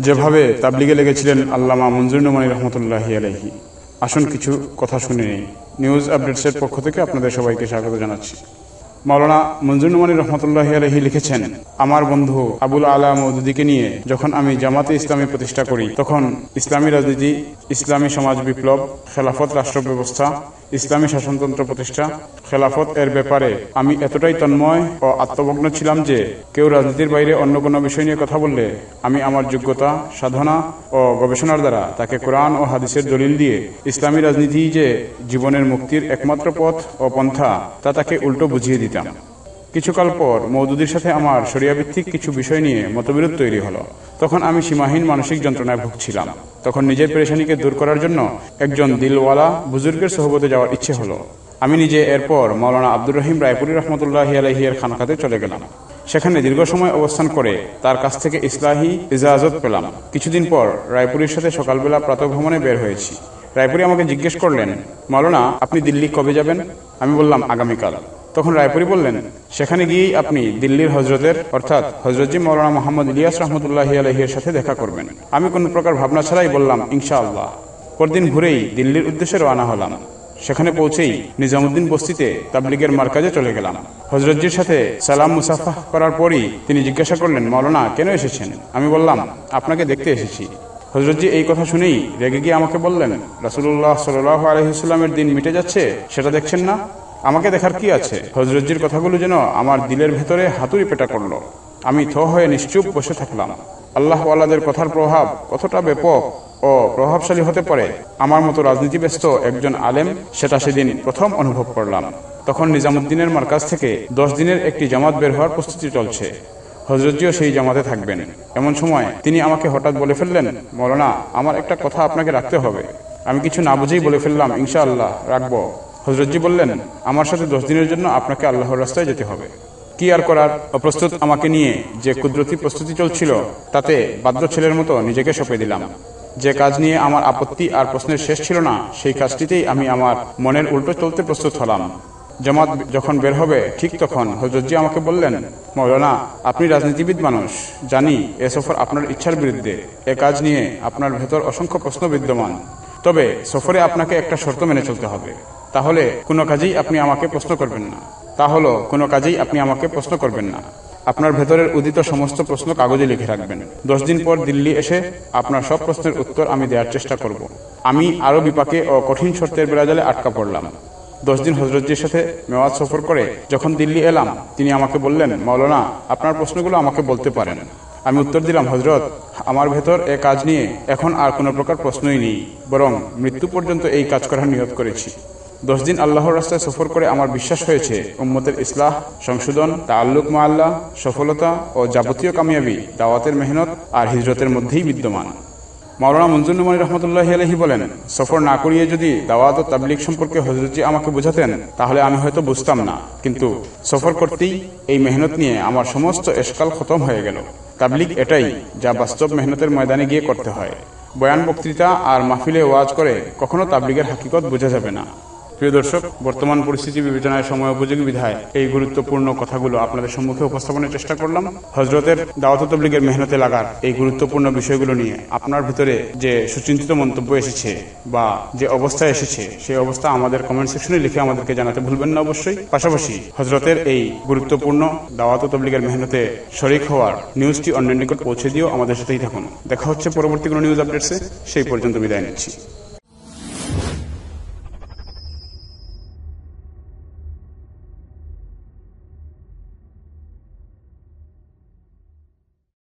যেভাবে তাবলিগে লেগেছিলেন আল্লামা মঞ্জুর নোমানি রহমতুল্লাহি আলহি আসুন কিছু কথা শুনে নেই। নিউজ আপডেটসের পক্ষ থেকে আপনাদের সবাইকে স্বাগত জানাচ্ছি। মাওলানা মঞ্জুর নোমানি রহমতুল্লাহ আলহি লিখেছেন, আমার বন্ধু আবুল আলা মৌদুদিকে নিয়ে যখন আমি জামাতে ইসলামী প্রতিষ্ঠা করি, তখন ইসলামী রাজনীতি, ইসলামী সমাজ বিপ্লব, খেলাফত রাষ্ট্র ব্যবস্থা ইসলামী শাসনতন্ত্র প্রতিষ্ঠা, খেলাফত এর ব্যাপারে আমি এতটাই তন্ময় ও আত্মভগ্ন ছিলাম যে কেউ রাজনীতির বাইরে অন্য কোনো বিষয় নিয়ে কথা বললে আমি আমার যোগ্যতা, সাধনা ও গবেষণার দ্বারা তাকে কোরআন ও হাদিসের দলিল দিয়ে ইসলামী রাজনীতি যে জীবনের মুক্তির একমাত্র পথ ও পন্থা, তা তাকে উল্টো বুঝিয়ে দিতাম। কিছুকাল পর মৌদুদির সাথে আমার সরিয়াভিত্তিক কিছু বিষয় নিয়ে মতবিরোধ তৈরি হলো। তখন আমি সীমাহীন মানসিক যন্ত্রণায় ভুগছিলাম। তখন নিজের পেরেশানিকে দূর করার জন্য একজন দিলওয়ালা বুজুর্গের সহবতে যাওয়ার ইচ্ছে হলো। আমি নিজে এরপর মৌলানা আব্দুর রহিম রায়পুরি রহমতুল্লাহ আলহিয়ার খানকাতে চলে গেলাম। সেখানে দীর্ঘ সময় অবস্থান করে তার কাছ থেকে ইসলাহি ইজাজত পেলাম। কিছুদিন পর রায়পুরীর সাথে সকালবেলা প্রাতভ্রমণে বের হয়েছি। রায়পুরি আমাকে জিজ্ঞেস করলেন মৌলানা আপনি দিল্লি কবে যাবেন? আমি বললাম, আগামীকাল। তখন রায়পুরি বললেন, সেখানে গিয়েই আপনি দিল্লির হজরতের, অর্থাৎ হজরতজি মৌলানা মোহাম্মদ ইলিয়াস রহমতুল্লাহ আলহির সাথে দেখা করবেন। আমি কোনো প্রকার ভাবনা ছাড়াই বললাম, ইনশাআল্লাহ। পরদিন ঘুরেই দিল্লির উদ্দেশ্যে রওনা হলাম। সেখানে পৌঁছেই নিজামুদ্দিন বস্তিতে তাবলিগের মার্কাজে চলে গেলাম। হজরতজির সাথে সালাম মুসাফা করার পরই তিনি জিজ্ঞাসা করলেন, মৌলানা, কেন এসেছেন? আমি বললাম, আপনাকে দেখতে এসেছি। হজরতজি এই কথা শুনেই রেগে গিয়ে আমাকে বললেন রাসুল্লাহ সাল আলহিসাল্লামের দিন মিটে যাচ্ছে, সেটা দেখছেন না? আমাকে দেখার কি আছে? হজরতজির কথাগুলো যেন আমার দিলের ভেতরে হাতুড়ি পেটা করল। আমি থ হয়ে নিশ্চুপ বসে থাকলাম। আল্লাহ আল্লাদের কথার প্রভাব কতটা ব্যাপক ও প্রভাবশালী হতে পারে, আমার মতো রাজনীতি ব্যস্ত একজন আলেম সেটা সেদিন প্রথম অনুভব করলাম। তখন নিজামুদ্দিনের মার্কাজ থেকে দশ দিনের একটি জামাত বের হওয়ার প্রস্তুতি চলছে। হজরতজিও সেই জামাতে থাকবেন। এমন সময় তিনি আমাকে হঠাৎ বলে ফেললেন, মৌলানা, আমার একটা কথা আপনাকে রাখতে হবে। আমি কিছু না বুঝেই বলে ফেললাম, ইনশাআল্লাহ, রাখব। হজরতজি বললেন, আমার সাথে দশ দিনের জন্য আপনাকে আল্লাহর রাস্তায় যেতে হবে। কি আর করার? অপ্রস্তুত আমাকে নিয়ে যে কুদরতি প্রস্তুতি চলছিল, তাতে বাদ্য ছেলের মতো নিজেকে সঁপে দিলাম। যে কাজ নিয়ে আমার আপত্তি আর প্রশ্নের শেষ ছিল না, সেই কাজটিতেই আমি আমার মনের উল্টো চলতে প্রস্তুত হলাম। জামাত যখন বের হবে, ঠিক তখন হজরতজি আমাকে বললেন, মৌলানা, আপনি রাজনীতিবিদ মানুষ, জানি এ সফর আপনার ইচ্ছার বিরুদ্ধে। এ কাজ নিয়ে আপনার ভেতর অসংখ্য প্রশ্ন বিদ্যমান। তবে সফরে আপনাকে একটা শর্ত মেনে চলতে হবে। তাহলে কোনো কাজেই আপনি আমাকে প্রশ্ন করবেন না। তা হলো, কোনো কাজেই আপনি আমাকে প্রশ্ন করবেন না। আপনার ভেতরের উদিত সমস্ত প্রশ্ন কাগজে লিখে রাখবেন। দশ দিন পর দিল্লি এসে আপনার সব প্রশ্নের উত্তর আমি দেওয়ার চেষ্টা করব। আমি আরও বিপাকে ও কঠিন শর্তের বেড়াজালে আটকা পড়লাম। দশ দিন হজরতজির সাথে মেওয়াজ সফর করে যখন দিল্লি এলাম, তিনি আমাকে বললেন, মৌলানা, আপনার প্রশ্নগুলো আমাকে বলতে পারেন। আমি উত্তর দিলাম, হজরত, আমার ভেতর এ কাজ নিয়ে এখন আর কোনো প্রকার প্রশ্নই নেই। বরং মৃত্যু পর্যন্ত এই কাজ করার নিয়ত করেছি। দশ দিন আল্লাহর রাস্তায় সফর করে আমার বিশ্বাস হয়েছে, উম্মতের ইসলাহ, সংশোধন তাল্লুক মাল্লাহ সফলতা ও যাবতীয় কামিয়াবি দাওয়াতের মেহনত আর হিজরতের মধ্যেই বিদ্যমান। মাওলানা মঞ্জুর নুমানি রহমতুল্লাহ আলহি বলেন, সফর না করিয়ে যদি দাওয়াত ও তাবলিক সম্পর্কে হজরতজি আমাকে বোঝাতেন, তাহলে আমি হয়তো বুঝতাম না। কিন্তু সফর করতেই এই মেহনত নিয়ে আমার সমস্ত এসকাল খতম হয়ে গেল। তাবলিক এটাই যা বাস্তব মেহনতের ময়দানে গিয়ে করতে হয়। বয়ান বক্তৃতা আর মাহফিলে ওয়াজ করে কখনো তাবলিগের হাকিকত বোঝা যাবে না। প্রিয় দর্শক, বর্তমান পরিস্থিতি বিবেচনায় সময় উপযোগী বিধায় এই গুরুত্বপূর্ণ কথাগুলো আপনাদের সম্মুখে উপস্থাপনের চেষ্টা করলাম। হজরতের দাওয়াত তবলিগের মেহনতে লাগার এই গুরুত্বপূর্ণ বিষয়গুলো নিয়ে আপনার ভিতরে যে সুচিন্তিত মন্তব্য এসেছে বা যে অবস্থা এসেছে, সেই অবস্থা আমাদের কমেন্ট সেকশনে লিখে আমাদেরকে জানাতে ভুলবেন না অবশ্যই। পাশাপাশি হজরতের এই গুরুত্বপূর্ণ দাওয়াত তবলিগের মেহনতে শরিক হওয়ার নিউজটি অন্যের নিকট পৌঁছে দিও আমাদের সাথেই থাকুন। দেখা হচ্ছে পরবর্তী কোনো নিউজ আপডেটসে সেই পর্যন্ত বিদায় নিচ্ছি।